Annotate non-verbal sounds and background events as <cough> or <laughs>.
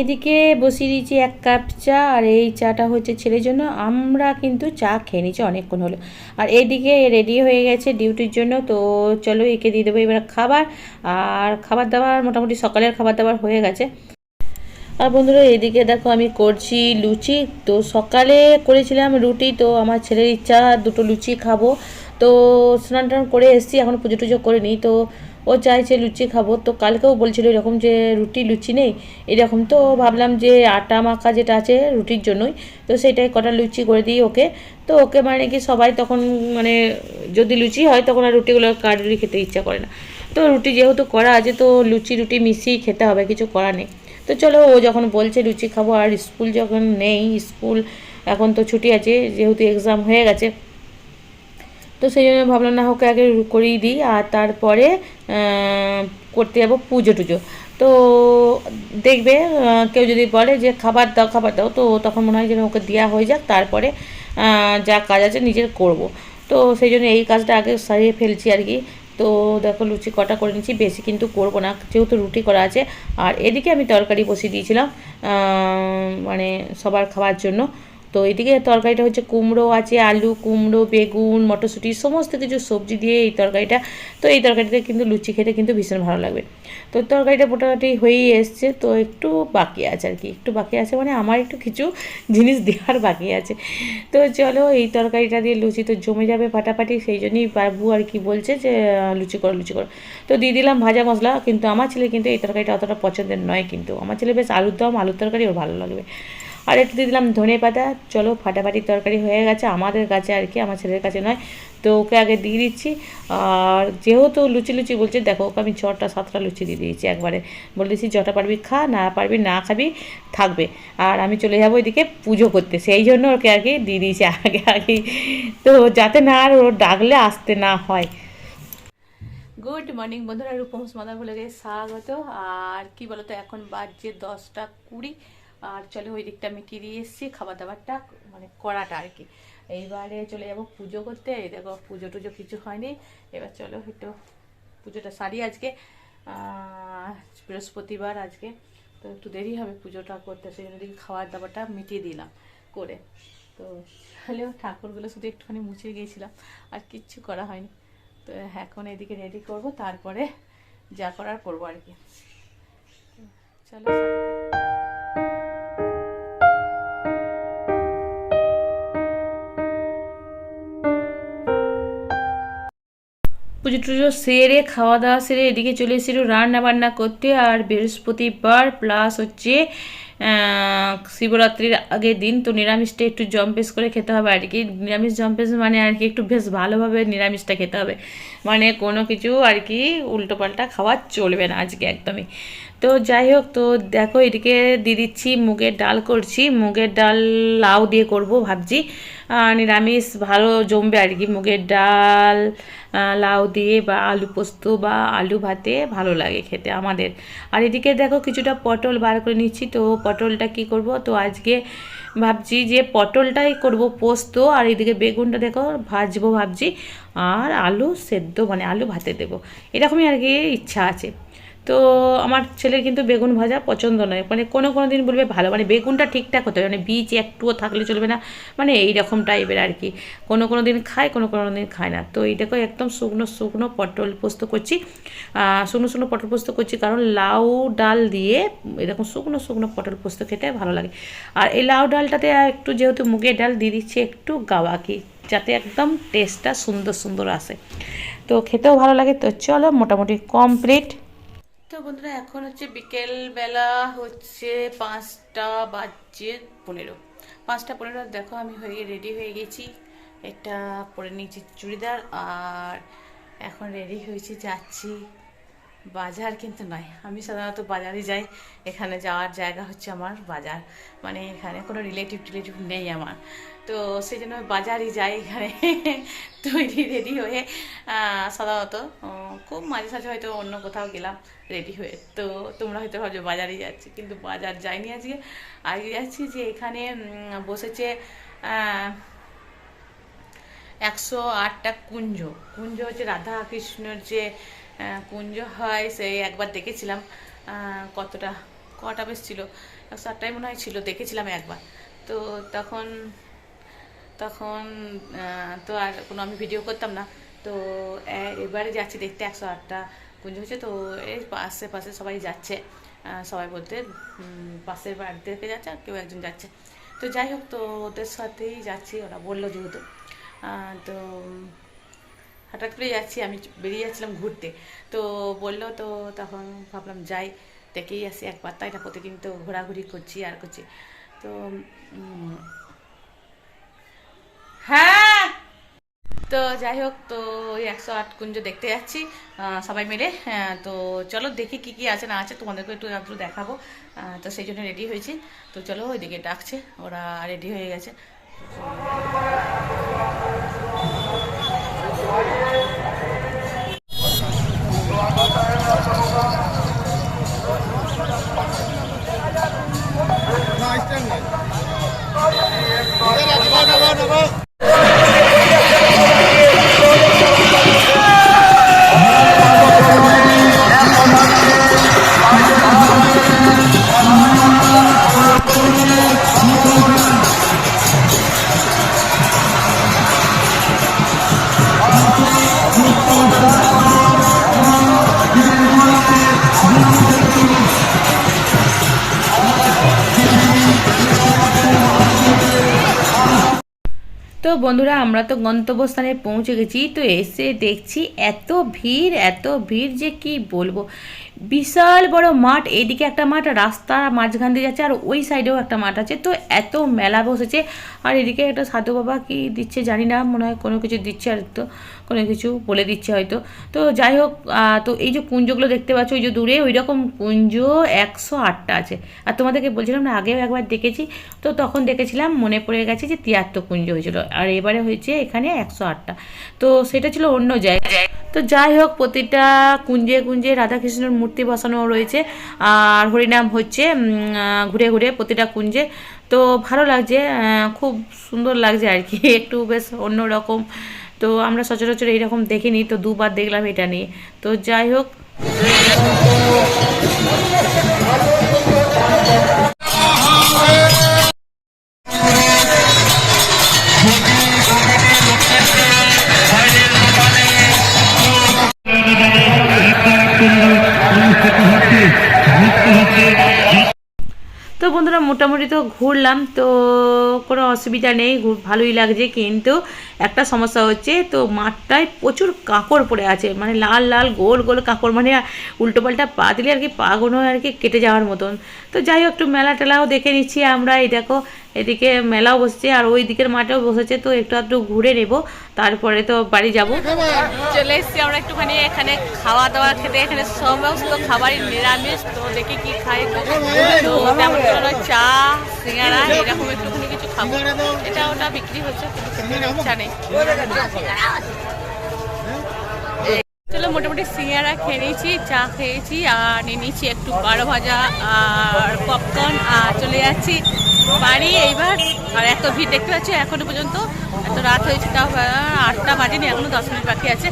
এদিকে বসিয়ে দিয়েছি এক কাপ চা, আর এই চাটা হচ্ছে ছেলের জন্য। আমরা কিন্তু চা খেয়ে নিচ্ছি অনেকক্ষণ হলো। আর এইদিকে রেডি হয়ে গেছে ডিউটির জন্য, তো চলো একে দিয়ে দেবো এবার খাবার। আর খাবার দাবার মোটামুটি সকালের খাবার দাবার হয়ে গেছে। আর বন্ধুরা, এদিকে দেখো আমি করছি লুচি। তো সকালে করেছিলাম রুটি, তো আমার ছেলের ইচ্ছা দুটো লুচি খাব। তো স্নান টান করে এসেছি, এখন পুজো টুজো করে নিই তো ও চাইছে লুচি খাব। তো কালকেও বলছিল এরকম যে রুটি লুচি নেই, এরকম তো ভাবলাম যে আটা মাখা যেটা আছে রুটির জন্যই। তো সেটাই কটা লুচি করে দিই ওকে। তো ওকে মানে কি সবাই তখন মানে যদি লুচি হয় তখন আর রুটিগুলো কারোরই খেতে ইচ্ছা করে না। তো রুটি যেহেতু করা আছে তো লুচি রুটি মিশিয়েই খেতে হবে, কিছু করা নেই। তো চলো ও যখন বলছে লুচি খাব, আর স্কুল যখন নেই, স্কুল এখন তো ছুটি আছে, যেহেতু এক্সাম হয়ে গেছে তো সেই জন্য ভাবলাম, না, ওকে আগে করিয়ে দিই আর তারপরে করতে যাব পুজো টুজো। তো দেখবে কেউ যদি বলে যে, খাবার দাও খাবার দাও। তো তখন মনে হয় যেন ওকে দেওয়া হয়ে যাক, তারপরে যা কাজ আছে নিজের করব। তো সেই জন্য এই কাজটা আগে সারিয়ে ফেলছি আর কি। তো দেখো, লুচি কটা করে নিচ্ছি বেশি কিন্তু করব না, যেহেতু রুটি করা আছে। আর এদিকে আমি তরকারি বসিয়ে দিয়েছিলাম মানে সবার খাওয়ার জন্য। তো এদিকে তরকারিটা হচ্ছে কুমড়ো আছে, আলু, কুমড়ো, বেগুন, মটরশুঁটি, সমস্ত কিছু সবজি দিয়ে এই তরকারিটা। তো এই তরকারিটা কিন্তু লুচি খেতে কিন্তু ভীষণ ভালো লাগবে। তো তরকারিটা মোটামুটি হয়েই এসছে, তো একটু বাকি আছে আর কি। একটু বাকি আছে মানে আমার একটু কিছু জিনিস দেওয়ার বাকি আছে। তো চলো এই তরকারিটা দিয়ে লুচি তো জমে যাবে ফাটাফাটি, সেই জন্যই বাবু আর কি বলছে যে, লুচি করো লুচি করো। তো দিয়ে দিলাম ভাজা মশলা, কিন্তু আমার ছেলে কিন্তু এই তরকারিটা অতটা পছন্দের নয় কিন্তু। আমার ছেলে বেশ আলুর দম, আলুর তরকারি ওর ভালো লাগবে। আর একটু দিয়ে দিলাম ধনে পাতা। চলো, ফাটাফাটি তরকারি হয়ে গেছে। আমাদের কাছে আর কি, আমার ছেলের কাছে নয়। তো ওকে আগে দিয়ে দিচ্ছি। আর যেহেতু লুচি লুচি বলছে, দেখো, ওকে আমি ছটা, সাতটা লুচি দিয়ে দিয়েছি একবারে। বলে দিয়েছি যটা পারবি খা, না পারবি, না খাবি, থাকবে। আর আমি চলে যাব ওইদিকে পুজো করতে। সেই জন্য ওকে আর কি দিয়ে দিয়েছি, আগে আগে। তো যাতে না আর ওর ডাকলে আসতে না হয়। গুড মর্নিং বন্ধুরা রূপমস মাদার বলে স্বাগত। আর কি বলতো, এখন বাজছে দশটা কুড়ি। আর চলো ওই দিকটা মিটিয়ে দিয়ে এসেছি খাবার দাবারটা মানে করাটা আর কি। এইবারে চলে যাব পুজো করতে, এই দেখো পুজো টুজো কিছু হয়নি। এবার চলো একটু পুজোটা সারি আজকে। বৃহস্পতিবার আজকে, তো একটু দেরি হবে পুজোটা করতে, সেই জন্য দেখি খাবার দাবারটা মিটিয়ে দিলাম করে। তো হলেও ঠাকুরগুলো শুধু একটুখানি মুছে গিয়েছিলাম, আর কিচ্ছু করা হয়নি। তো এখন এদিকে রেডি করব, তারপরে যা করার করব আর কি। চলো পুজো টুজো সেরে, খাওয়া দাওয়া সেরে এদিকে চলে এসেছিল রান্না বান্না করতে। আর বৃহস্পতিবার প্লাস হচ্ছে শিবরাত্রির আগের দিন তো নিরামিষটা একটু জম্পেস করে খেতে হবে আর কি। নিরামিষ জম্পেস মানে আর কি একটু বেশ ভালোভাবে নিরামিষটা খেতে হবে। মানে কোনো কিছু আর কি উল্টোপাল্টা খাওয়া চলবে না আজকে একদমই। তো যাই হোক, তো দেখো এদিকে দিয়ে দিচ্ছি মুগের ডাল করছি। মুগের ডাল লাউ দিয়ে করব ভাবছি। নিরামিষ ভালো জমবে আর কি। মুগের ডাল লাউ দিয়ে বা আলু পোস্ত বা আলু ভাতে ভালো লাগে খেতে আমাদের। আর এদিকে দেখো কিছুটা পটল বার করে নিচ্ছি। তো পটলটা কি করব? তো আজকে ভাবছি যে পটলটাই করব পোস্ত, আর এদিকে বেগুনটা দেখো, ভাজবো ভাবছি, আর আলু সেদ্ধ মানে আলু ভাতে দেবো। এরকমই আর কি ইচ্ছা আছে। তো আমার ছেলের কিন্তু বেগুন ভাজা পছন্দ নয়। মানে কোনো কোনো দিন বলবে ভালো মানে বেগুনটা ঠিকঠাক হতে হবে। মানে বীজ একটুও থাকলে চলবে না। মানে এই রকম টাইপের আর কি। কোনো কোনো দিন খায়, কোনো কোনো দিন খায় না। তো এই দেখো একদম শুকনো শুকনো পটল পোস্ত করছি। শুকনো শুকনো পটল পোস্ত করছি কারণ লাউ ডাল দিয়ে এরকম শুকনো শুকনো পটল পোস্ত খেতে ভালো লাগে। আর এই লাউ ডালটাতে একটু যেহেতু মুগের ডাল দিয়ে দিচ্ছি, একটু গাওয়াকি যাতে একদম টেস্টটা সুন্দর সুন্দর আসে। তো খেতেও ভালো লাগে। তো চলো মোটামুটি কমপ্লিট তো বন্ধুরা, এখন হচ্ছে বিকেল বেলা হচ্ছে পাঁচটা বাজছে পনেরো। পাঁচটা পনেরো, দেখো আমি হয়ে রেডি হয়ে গেছি। এটা পরে নিয়েছি চুড়িদার আর এখন রেডি হয়েছি, যাচ্ছি। বাজার কিন্তু নয়, আমি সাধারণত বাজারে যাই। এখানে যাওয়ার জায়গা হচ্ছে আমার বাজার। মানে এখানে কোনো রিলেটিভ টিলেটিভ নেই আমার। তো সেই জন্য বাজারই যাই এখানে, তৈরি রেডি হয়ে সাধারণত খুব মাঝে সাঝে হয়তো অন্য কোথাও গেলাম রেডি হয়ে। তো তোমরা হয়তো ভাবছ বাজারই যাচ্ছি, কিন্তু বাজার যাইনি আজকে। আজকে যাচ্ছি যে এখানে বসেছে একশো আটটা কুঞ্জ। কুঞ্জ হচ্ছে রাধা কৃষ্ণর যে কুঞ্জ হয় সেই একবার দেখেছিলাম কতটা, কটা বেশ ছিল, একশো আটটাই মনে হয় ছিল, দেখেছিলাম একবার। তো তখন তখন তো আর কোনো আমি ভিডিও করতাম না। তো এবারে যাচ্ছি দেখতে একশো আটটা কুঞ্জ হচ্ছে। তো, এই পাশে পাশে সবাই যাচ্ছে। সবাই বলতে পাশের বাড়ি থেকে যাচ্ছে আর কেউ একজন যাচ্ছে। তো যাই হোক, তো ওদের সাথেই যাচ্ছি। ওরা বলল যেহেতু। তো, হঠাৎ করে যাচ্ছি। আমি বেরিয়ে যাচ্ছিলাম ঘুরতে। তো বলল, তো তখন ভাবলাম যাই। দেখেই আসি একবার তাই না প্রতিদিন তো ঘোরাঘুরি করছি আর করছি। তো হ্যাঁ। তো যাই হোক তো ওই একশো আট কুঞ্জ দেখতে যাচ্ছি সবাই মিলে। হ্যাঁ, তো চলো দেখি কি কি আছে না আছে তোমাদেরকে একটু একটু দেখাবো। তো সেই জন্য রেডি হয়েছি। তো চলো ওইদিকে ডাকছে ওরা রেডি হয়ে গেছে। তো বন্ধুরা, আমরা তো গন্তব্যস্থানে পৌঁছে গেছি, তো এসে দেখছি এত ভিড় এত ভিড় যে কি বলব? বিশাল বড় মাঠ এইদিকে একটা মাঠ রাস্তা মাঝখান দিয়ে যাচ্ছে, আর ওই সাইডেও একটা মাঠ আছে। তো এত মেলা বসেছে, আর এদিকে একটা সাধু বাবা কি দিচ্ছে জানি না, মনে হয় কোনো কিছু দিচ্ছে আর তো, কোনো কিছু বলে দিচ্ছে হয়তো। তো যাই হোক তো এই যে কুঞ্জগুলো দেখতে পাচ্ছ, ওই যে দূরে ওই রকম কুঞ্জ একশো আটটা আছে। আর তোমাদেরকে বলছিলাম না, আগেও একবার দেখেছি, তো তখন দেখেছিলাম, মনে পড়ে গেছে যে তিয়াত্তর কুঞ্জ হয়েছিল, আর এবারে হয়েছে এখানে একশো আটটা। তো সেটা ছিল অন্য জায়গায়। তো যাই হোক, প্রতিটা কুঞ্জে কুঞ্জে রাধাকৃষ্ণের মূর্তি বসানো রয়েছে। আর হরিনাম হচ্ছে ঘুরে ঘুরে প্রতিটা কুঞ্জে। তো ভালো লাগছে খুব সুন্দর লাগছে আর কি। <laughs> একটু বেশ অন্য রকম তো আমরা সচরাচর এইরকম দেখিনি, তো দুবার দেখলাম এটা নিয়ে। তো যাই হোক। তো বন্ধুরা, মোটামুটি তো ঘুরলাম, তো কোনো অসুবিধা নেই ভালোই লাগছে কিন্তু একটা সমস্যা হচ্ছে, তো মাঠটায় প্রচুর কাঁকড় পড়ে আছে মানে লাল লাল, গোল গোল কাঁকড় মানে উল্টো পাল্টা পা দিলে আর কি পাগুনো আর কি কেটে যাওয়ার মতন। তো যাই হোক, একটু মেলা টেলাও দেখে নিচ্ছি আমরা, এই দেখো এদিকে মেলাও বসছে আর ওই দিকের মাঠেও বসেছে, তো একটু একটু ঘুরে নেব। তারপরে তো বাড়ি যাব। চলে এসেছি আমরা একটুখানি এখানে খাওয়া দাওয়া খেতে, এখানে সমস্ত খাবারই নিরামিষ, তো দেখি কি খাই। তেমন চা, সিঙ্গারা, এরকম একটুখানি কিছু খাব। এটা ওটা বিক্রি হচ্ছে, কিন্তু নেই চলো, মোটামুটি সিঙ্গারা খেয়ে নিয়েছি, চা খেয়েছি, আর নিয়ে নিয়েছি একটু বারো ভাজা আর পপকর্ন আর চলে যাচ্ছি বাড়ি এইবার। আর এত ভিড় দেখতে পাচ্ছি, এখনও পর্যন্ত এত রাত হয়েছে, তাও আটটা বাজেনি, এখনও দশ মিনিট বাকি আছে।